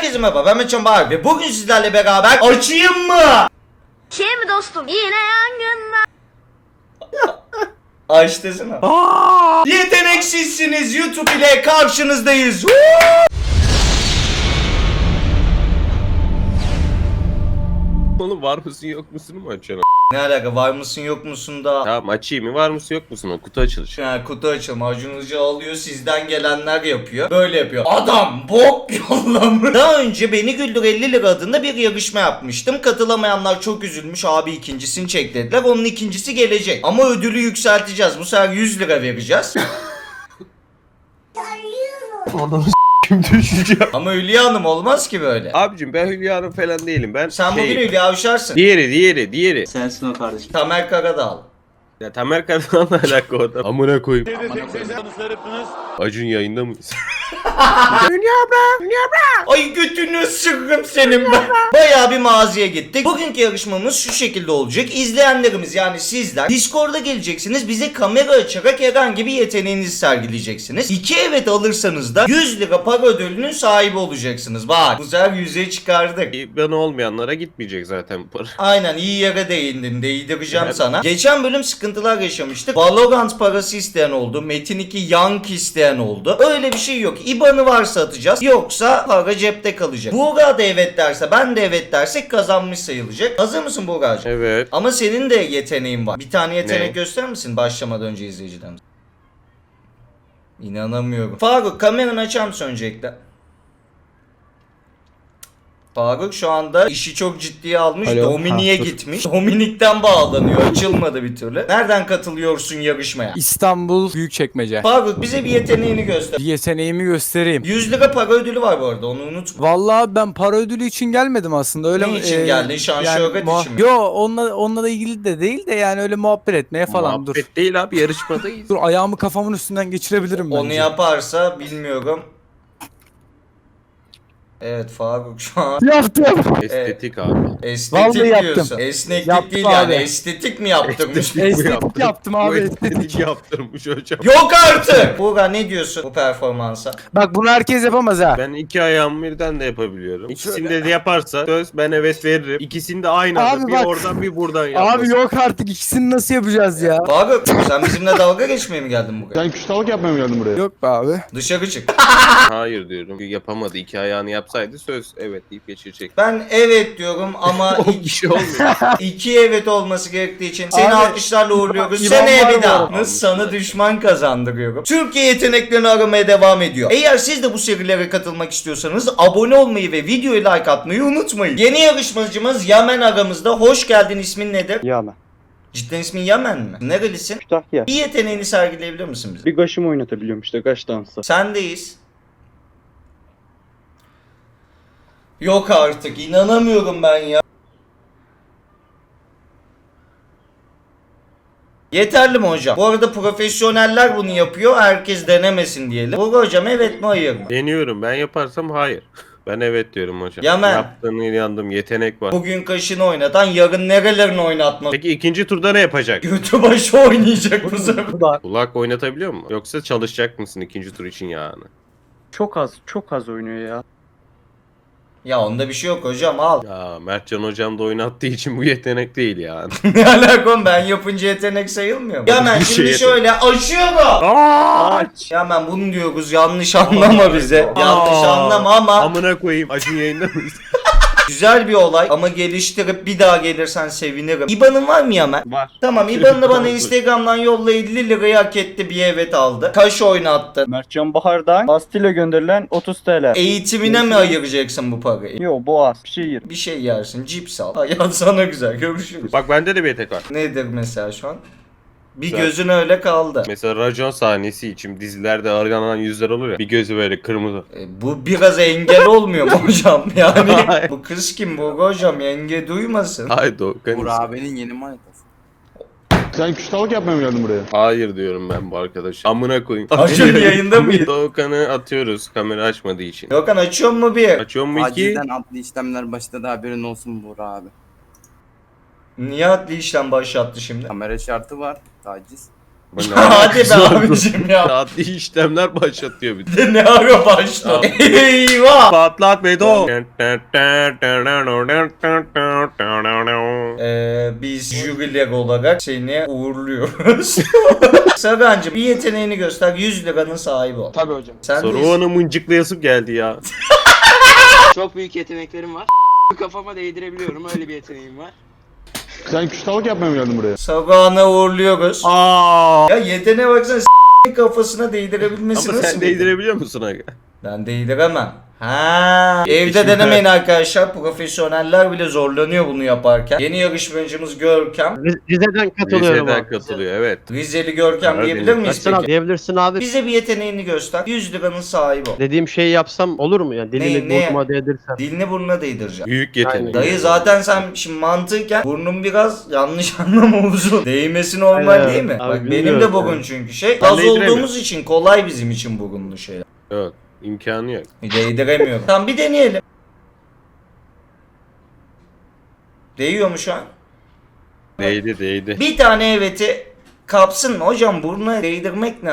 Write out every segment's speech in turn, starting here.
Herkese merhaba ben Meçhan Bahar ve bugün sizlerle beraber açayım mı? Mi dostum? Yine yangınlar. Aç desene. Yeteneksizsiniz YouTube ile karşınızdayız. Oğlum var mısın yok musun mu açıyorsun? ne alaka var mısın yok musun da? Tamam açayım mı var mısın yok musun o kutu açılışı. Yani kutu açılma Acun Ilıcalı alıyor sizden gelenler yapıyor. Böyle yapıyor. Adam bok yollamış. Daha önce Beni Güldür 50 lira adında bir yarışma yapmıştım. Katılamayanlar çok üzülmüş. Abi ikincisini çek dediler. Onun ikincisi gelecek. Ama ödülü yükselteceğiz. Bu sefer 100 lira vereceğiz. Kim düşeceğim? Ama Hülya Hanım olmaz ki böyle. Abicim ben Hülya Hanım falan değilim ben Sen bugün şeyim. Hülya Avşarsın. Diğeri diğeri diğeri. Sensin o kardeşim. Tamer Karadağ. Ya Tamer Karadağ'la alaka o da. Amına koyayım. Acun yayında mıyız? Ay götünü sıkım senin ben. Bayağı bir mağazaya gittik. Bugünkü yarışmamız şu şekilde olacak. İzleyenlerimiz yani sizler Discord'a geleceksiniz. Bize kamera açarak herhangi bir yeteneğinizi sergileyeceksiniz. İki evet alırsanız da 100 lira para ödülünün sahibi olacaksınız. Bak bu sefer 100'e çıkardık. ben olmayanlara gitmeyecek zaten bu para. Aynen iyi yere değindin değdireceğim sana. Geçen bölüm sıkıntılar yaşamıştık. Valorant parası isteyen oldu. Metin 2 Yank isteyen oldu. Öyle bir şey yok. IBAN'ı varsa atacağız. Yoksa para cepte kalacak. Buğra da evet derse ben de evet dersek kazanmış sayılacak. Hazır mısın Buğra'cığım? Evet. Ama senin de yeteneğin var. Bir tane yetenek Ne? gösterir misin başlamadan önce izleyicilerimize? İnanamıyorum. Faruk kameranı açar mısın öncelikle? Faruk şu anda işi çok ciddiye almış. Alo. Dominik'e Ha, gitmiş. Dominik'ten bağlanıyor. Açılmadı bir türlü. Nereden katılıyorsun yarışmaya? İstanbul Büyükçekmece. Faruk bize bir yeteneğini göster. Bir yeteneğimi göstereyim. 100 lira para ödülü var bu arada onu unutma. Vallahi ben para ödülü için gelmedim aslında. Öyle Ne mi? için Ee, geldin? Şan şöhret muha- için mi? Yo onunla, onunla da ilgili de değil de yani öyle muhabbet etmeye falan dur. Muhabbet değil abi yarışmadayız. Dur ayağımı kafamın üstünden geçirebilirim Onu bence. yaparsa bilmiyorum. Evet Faruk şu an Yaptım. Estetik abi. estetik Vallahi yaptım. diyorsun. Esneklik Yaptım değil yani. abi. Estetik mi yaptırmış? Estetik yaptım abi, Bu estetik. estetik yaptırmış hocam. Yok artık. Buğra ne diyorsun bu performansa? Bak bunu herkes yapamaz ha. Ben iki ayağımı birden de yapabiliyorum. İkisini de yaparsa söz ben evet veririm. İkisini de aynı anda Abi bir bak- oradan bir buradan yapmasın. Abi yok artık ikisini nasıl yapacağız ya? Faruk sen bizimle dalga geçmeye mi geldin buraya? Sen küstahlık yapmaya mı geldin buraya? Yok be abi. Dışarı çık. Hayır diyorum. Yapamadı. iki ayağını yapsaydı söz evet deyip geçirecek. Ben evet diyorum ama bir şey olmuyor. iki evet olması gerektiği için seni Abi, alkışlarla uğurluyoruz. İvan Seneye var bir daha. Nasıl sana düşman kazandırıyorum. Türkiye yeteneklerini aramaya devam ediyor. Eğer siz de bu serilere katılmak istiyorsanız abone olmayı ve videoyu like atmayı unutmayın. Yeni yarışmacımız Yamen aramızda. Hoş geldin ismin nedir? Yağma. Cidden ismin Yamen mi? Nerelisin? Kütahya. Bir yeteneğini sergileyebilir misin bize? Bir gaşımı oynatabiliyorum işte gaş dansı. Sendeyiz. Yok artık inanamıyorum ben ya. Yeterli mi hocam? Bu arada profesyoneller bunu yapıyor. Herkes denemesin diyelim. Bu hocam evet mi hayır mı? Deniyorum. Ben yaparsam hayır. Ben evet diyorum hocam. Yamen. Yaptığını inandım. Yetenek var. Bugün kaşını oynatan yarın nerelerini oynatma. Peki ikinci turda ne yapacak? Götü başı oynayacak bu sefer. Kulak oynatabiliyor mu? Yoksa çalışacak mısın ikinci tur için yani? Çok az çok az oynuyor ya. Ya onda bir şey yok hocam al. Ya Mertcan hocam da oynattığı için bu yetenek değil yani. ne alakam ben yapınca yetenek sayılmıyor mu? Ya ben Bir şimdi şey şöyle aşıyorum. Aç. Ya ben bunu diyoruz yanlış anlama bize. yanlış anlama ama Amına koyayım acın yayında mıyız? güzel bir olay ama geliştirip bir daha gelirsen sevinirim. İban'ın var mı Yamen? Var. Tamam İban'ı bana Instagram'dan yolla 50 lirayı hak etti bir evet aldı. Kaş oynattı. Mertcan Bahar'dan Bastille gönderilen 30 TL. Eğitimine mi ayıracaksın bu parayı? Yo boğaz. Bir şey yer. Bir şey yersin, cips al. Hayat sana güzel, görüşürüz. Bak bende de bir yetenek var. Nedir mesela şu an? Bir Güzel. gözün öyle kaldı. Mesela racon sahnesi için dizilerde aranan yüzler olur ya. Bir gözü böyle kırmızı. E, bu biraz engel olmuyor mu hocam? Yani Hayır. bu kız kim bu hocam? Yenge duymasın. Hayır Doğukan. Burak abinin yeni manitası. Sen küstahlık yapmaya mı geldin buraya? Hayır diyorum ben bu arkadaşa. Amına koyayım. Acun yayında mıydı? Doğukan'ı atıyoruz kamera açmadığı için. Gökhan açıyor mu bir? Açıyor mu iki? Acilden adli işlemler başladı haberin olsun Buğra abi. Niye adli işlem başlattı şimdi? Kamera şartı var taciz. Bu ne Hadi be abicim ya. Adli işlemler başlatıyor bir de. ne ara başladı? Eyvah. Patlat Bedo. Ee, biz jüriler olarak seni uğurluyoruz. Sagancım bir yeteneğini göster 100 liranın sahibi ol. Tabii hocam. Sen de Saruhan'ı mıncıklayasım geldi ya. Çok büyük yeteneklerim var. Kafama değdirebiliyorum öyle bir yeteneğim var. Sen küstahlık yapmaya mı geldin buraya? Sagana uğurluyoruz. Aa. Ya yeteneğe baksana s*** kafasına değdirebilmesi Ama nasıl sen değdirebiliyor musun aga? Ben değdiremem. Ha. Evde denemeyin arkadaşlar. Profesyoneller bile zorlanıyor bunu yaparken. Yeni yarışmacımız Görkem. Rize'den katılıyorum Rize'den abi. katılıyor evet. Rizeli Görkem Karar diyebilir miyiz Açsana abi peki? diyebilirsin abi. Bize bir yeteneğini göster. 100 liranın sahibi ol. Dediğim şeyi yapsam olur mu yani? Dilimi Ne- ne? burnuma değdirsem. Dilini burnuna değdireceğim. Büyük yetenek. Dayı zaten sen şimdi mantıken burnun biraz yanlış anlama uzun. Değmesi normal Aynen. değil mi? Abi Bak benim bilmiyorum de bugün yani. çünkü şey. Ben Az değdiremiyorum. olduğumuz için kolay bizim için burunlu şeyler. Yok imkanı yok. Değdiremiyorum. tamam bir deneyelim. Değiyor mu şu an? Değdi değdi. Bir tane eveti kapsın mı? Hocam burnuna değdirmek ne?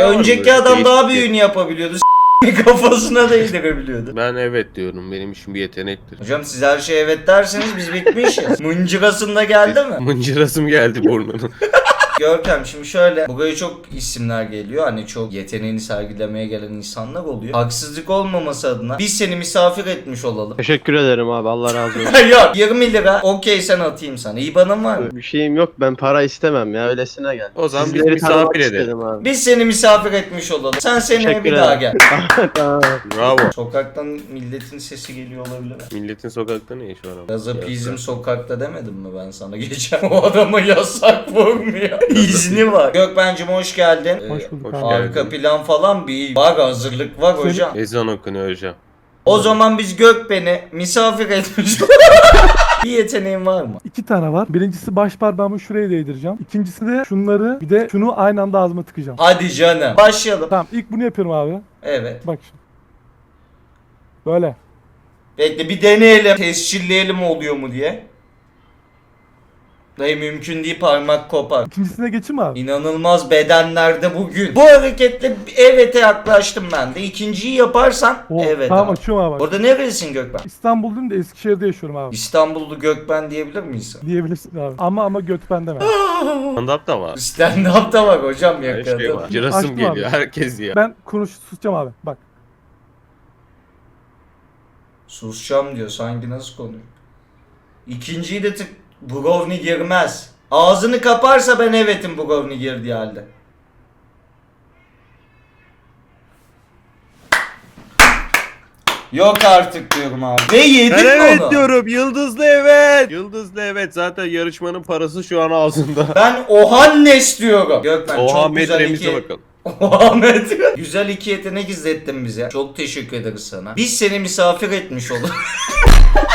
Önceki böyle adam daha değişik. büyüğünü yapabiliyordu. S- kafasına değdirebiliyordu. Ben evet diyorum. Benim işim bir yetenektir. Hocam siz her şeye evet derseniz biz bitmişiz. Mıncırasında geldi mi? Mıncırasım geldi burnunun. Görkem şimdi şöyle buraya çok isimler geliyor hani çok yeteneğini sergilemeye gelen insanlar oluyor. Haksızlık olmaması adına biz seni misafir etmiş olalım. Teşekkür ederim abi Allah razı olsun. Yok 20 lira okey sen atayım sana. İban'ın var mı? bir şeyim yok ben para istemem ya öylesine geldim. O zaman biz Sizleri misafir tanımak edelim. istedim abi. Biz seni misafir etmiş olalım. Sen seneye Teşekkür bir daha gel. Tamam. Bravo. Sokaktan milletin sesi geliyor olabilir mi? Milletin sokakta ne işi var ama? Gazapizm sokakta demedim mi ben sana geçen? O adama yasak vurmuyor. İzni var. Gökben'cim hoş geldin. Hoş Ee, bulduk hoş abi. geldin. Arka plan falan bir var hazırlık var hocam. Ezan okunuyor hocam. O zaman biz Gökben'i misafir etmiş Bir yeteneğin var mı? İki tane var. Birincisi baş parmağımı şuraya değdireceğim. İkincisi de şunları bir de şunu aynı anda ağzıma tıkacağım. Hadi canım. Başlayalım. Tamam ilk bunu yapıyorum abi. Evet. Bak şimdi. Böyle. Bekle bir deneyelim. Tescilleyelim oluyor mu diye. Dayı mümkün değil parmak kopar. İkincisine geçeyim mi abi? İnanılmaz bedenlerde bugün. Bu hareketle evet'e yaklaştım ben de. İkinciyi yaparsan Oo, evet tamam abi. açıyorum abi. Orada neredesin Gökben? İstanbul değil de Eskişehir'de yaşıyorum abi. İstanbullu Gökben diyebilir miyiz? Diyebilirsin abi. Ama ama götben deme. Stand-up da var. Stand up da bak hocam Her şey yakaladım. var. Cırasım Açtım geliyor. abi. Herkes ya. ben konuş susacağım abi. Bak. Susacağım diyor sanki nasıl konuyor. İkinciyi de tık Brownie girmez. Ağzını kaparsa ben evetim Brownie girdiği halde. Yok artık diyorum abi. Ve yedin Ben mi evet onu? diyorum. Yıldızlı evet. Yıldızlı evet. Zaten yarışmanın parası şu an ağzında. Ben Ohannes diyorum. Gökmen O çok güzel iki... bakalım. Ahmet. Güzel iki yetenek izlettin bize. Çok teşekkür ederiz sana. Biz seni misafir etmiş olduk.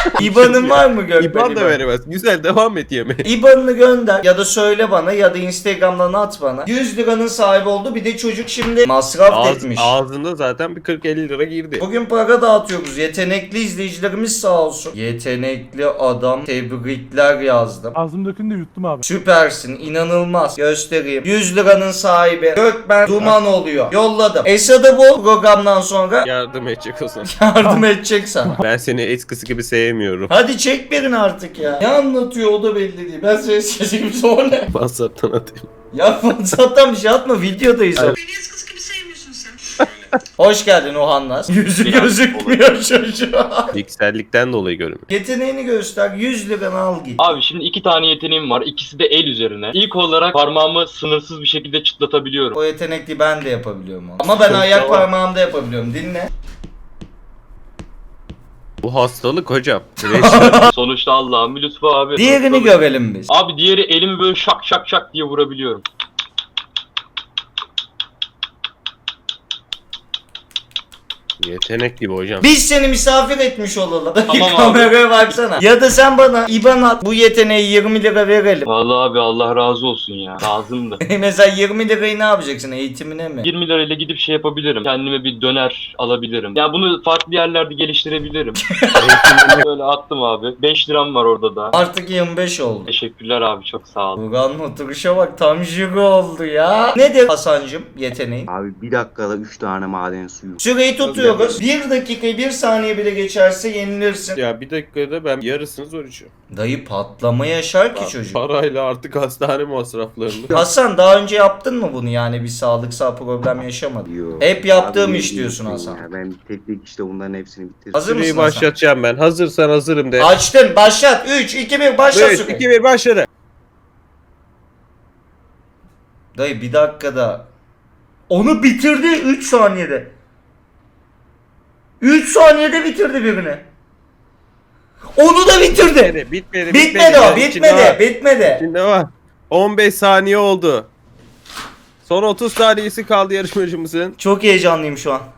İban'ın var mı Gökmen? İban da veremez. Güzel devam et yemeğe. İban'ını gönder ya da söyle bana ya da Instagram'dan at bana. 100 liranın sahibi oldu bir de çocuk şimdi masraf Ağız, etmiş. ağzında zaten bir 40-50 lira girdi. Bugün para dağıtıyoruz. Yetenekli izleyicilerimiz sağ olsun. Yetenekli adam tebrikler yazdım. Ağzım dökünde yuttum abi. Süpersin, inanılmaz. Göstereyim. 100 liranın sahibi. Gökmen Duman oluyor. Yolladım. Esad'ı bol programdan sonra Yardım edecek o zaman. yardım edecek sana. Ben seni eskisi gibi sevmiyorum. Hadi çek birini artık ya. Ne anlatıyor o da belli değil. Ben seni sesimi sonra? WhatsApp'tan atayım. Ya WhatsApp'tan bir şey atma videodayız. o. Beni eskisi gibi sevmiyorsun sen. Hoş geldin Ohannas. Yüzü gözükmüyor çocuğa. Piksellikten dolayı görünmüyor. Yeteneğini göster. 100 liranı al git. Abi şimdi iki tane yeteneğim var. İkisi de el üzerine. İlk olarak parmağımı sınırsız bir şekilde çıtlatabiliyorum. O yetenekli ben de yapabiliyorum onu. Ama ben Çok ayak parmağımda yapabiliyorum. Dinle. Bu hastalık hocam. Sonuçta Allah'ın bir lütfu abi. Diğerini görelim biz. Abi diğeri elimi böyle şak şak şak diye vurabiliyorum. Yetenek gibi hocam. Biz seni misafir etmiş olalım. Tamam abi. Kameraya baksana. Ya da sen bana IBAN at bu yeteneği 20 lira verelim. Vallahi abi Allah razı olsun ya. Lazımdı. Mesela 20 lirayı ne yapacaksın eğitimine mi? 20 lirayla gidip şey yapabilirim. Kendime bir döner alabilirim. Ya bunu farklı yerlerde geliştirebilirim. Böyle attım abi. 5 liram var orada da. Artık 25 oldu. Teşekkürler abi çok sağ ol. Buranın oturuşa bak tam jüri oldu ya. Nedir Hasan'cım yeteneğin? Abi bir dakikada 3 tane maden suyu. Süreyi tutuyoruz. 1 dakikayı 1 saniye bile geçerse yenilirsin. Ya bir dakikada ben yarısını zor içiyorum. Dayı patlama yaşar ki çocuk. Parayla artık hastane masraflarını. Hasan daha önce yaptın mı bunu yani bir sağlıksal problem yaşamadın? Yo. Hep yaptığım Abi, iş diyorsun bilmiyorum Hasan. Ya. Ben tek tek işte bunların hepsini bitirdim. Hazır Süreyi mısın Hasan? başlatacağım ben. Hazırsan hazırım de. Açtın başlat 3 2 1 başlat 3, süreyi. 2, 1 başladı. Dayı bir dakikada. Onu bitirdi 3 saniyede. 3 saniyede bitirdi birini. Onu da bitirdi. Bitmedi, bitmedi, Bitmedi o, Yani içinde var. bitmedi, bitmedi. İçinde var. 15 saniye oldu. Son 30 saniyesi kaldı yarışmacımızın. Çok heyecanlıyım şu an.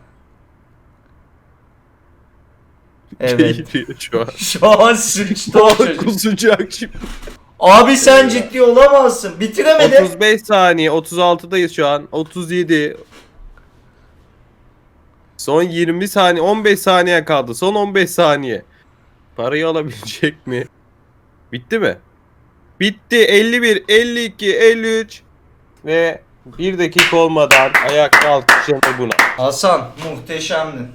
Evet. Şu an. Şu an sıçtı o çocuk. Kusacak şimdi. Abi sen ciddi olamazsın. Bitiremedi. 35 saniye. 36'dayız şu an. 37. Son 20 saniye. 15 saniye kaldı. Son 15 saniye. Parayı alabilecek mi? Bitti mi? Bitti. 51, 52, 53 ve 1 dakika olmadan ayakta alkışlanır buna. Hasan muhteşemdin.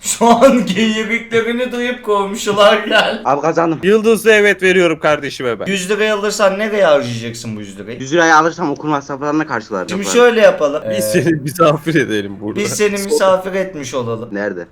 Şu an geyiklerini duyup komşular gel. Abi kazandım. Yıldızlı evet veriyorum kardeşime ben. 100 lirayı alırsan nereye harcayacaksın bu 100 lirayı? 100 lirayı alırsam okul masraflarına karşılarım. Şimdi şöyle yapalım. Biz Ee, seni misafir edelim burada. biz seni misafir etmiş olalım. Nerede?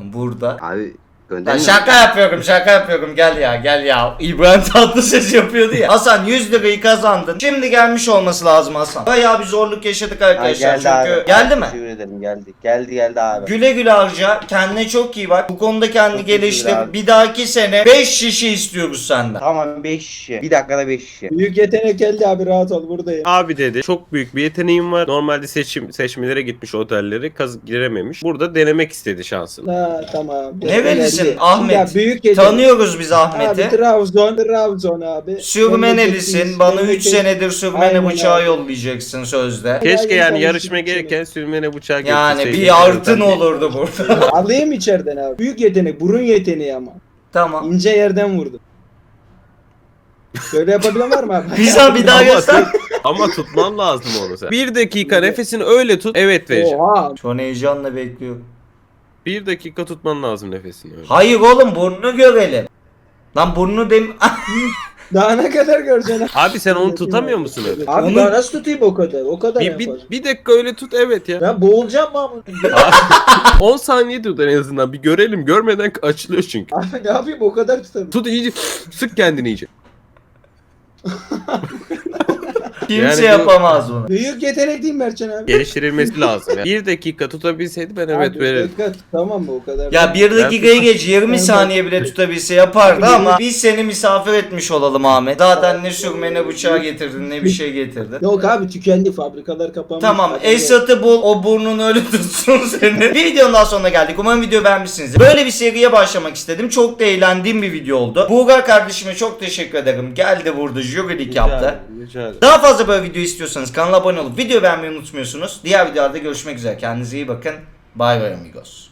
Burada. Abi Ya göndermiyor şaka yapıyorum şaka yapıyorum gel ya gel ya. İbrahim Tatlıses yapıyordu ya. Hasan 100 lirayı kazandın. Şimdi gelmiş olması lazım Hasan. Bayağı bir zorluk yaşadık arkadaşlar çünkü. Geldi mi? Teşekkür ederim geldi. Geldi geldi abi. Güle güle harca. Kendine çok iyi bak. Bu konuda kendini Çok teşekkür geliştir. abi. Bir dahaki sene 5 şişe istiyoruz senden. Tamam 5 şişe. Bir dakikada 5 şişe. Büyük yetenek geldi abi rahat ol buradayım. Abi dedi çok büyük bir yeteneğim var. Normalde seçim seçmelere gitmiş otelleri kaz girememiş. Burada denemek istedi şansını. Ha tamam. Nerelisin Ahmet? Ya büyük. Tanıyoruz biz Abi Ahmet'i. Trabzon, Trabzon abi. Sürmenelisin. Bana 3 Memleket- senedir sürmene Aynen bıçağı abi. yollayacaksın sözde. Keşke yani yarışma gelirken sürmene bıçağı Yani bir artın olurdu burada. Alayım içeriden abi. Büyük yetenek, burun yeteneği ama. tamam. İnce yerden vurdu. Böyle yapabilen var mı abi? Bize bir daha göster. Ama tutman lazım onu sen. Bir dakika nefesini öyle tut. Evet vereceğim. Oha. Şu an heyecanla bekliyorum. Bir dakika tutman lazım nefesini öyle. Hayır oğlum burnunu görelim. Lan burnunu dem... Daha ne kadar göreceksin abi? Sen onu tutamıyor musun öyle? Abi Onu- daha nasıl tutayım o kadar? O kadar Bir, bir, yaparım. bir dakika öyle tut evet ya. Ben boğulacağım mı ama? 10 saniye tut en azından. Bir görelim. Görmeden açılıyor çünkü. Abi ne yapayım o kadar tutarım. Tut iyice. Sık kendini iyice. Kimse Yani bu- yapamaz bunu. Büyük yetenek değil Mertcan abi? Geliştirilmesi lazım. ya. Bir dakika tutabilseydi ben evet Abi, verirdim. Dikkat tamam mı o kadar? Ya bir dakikayı geç 20 Ben- saniye bile tutabilse yapardı ama biz seni misafir etmiş olalım Ahmet. Zaten ne sürmene bıçağı getirdin ne bir şey getirdin. Yok abi tükendi fabrikalar kapanmış. Tamam Esat'ı bul o burnunu öyle tutsun seni. bir videonun daha sonuna geldik. Umarım video beğenmişsinizdir. Böyle bir seriye başlamak istedim. Çok da eğlendiğim bir video oldu. Buğra kardeşime çok teşekkür ederim. Geldi burada jürilik yaptı. Rica ederim. Daha fazla böyle video istiyorsanız kanala abone olup video beğenmeyi unutmuyorsunuz. Diğer videolarda görüşmek üzere. Kendinize iyi bakın. Bay bay amigos.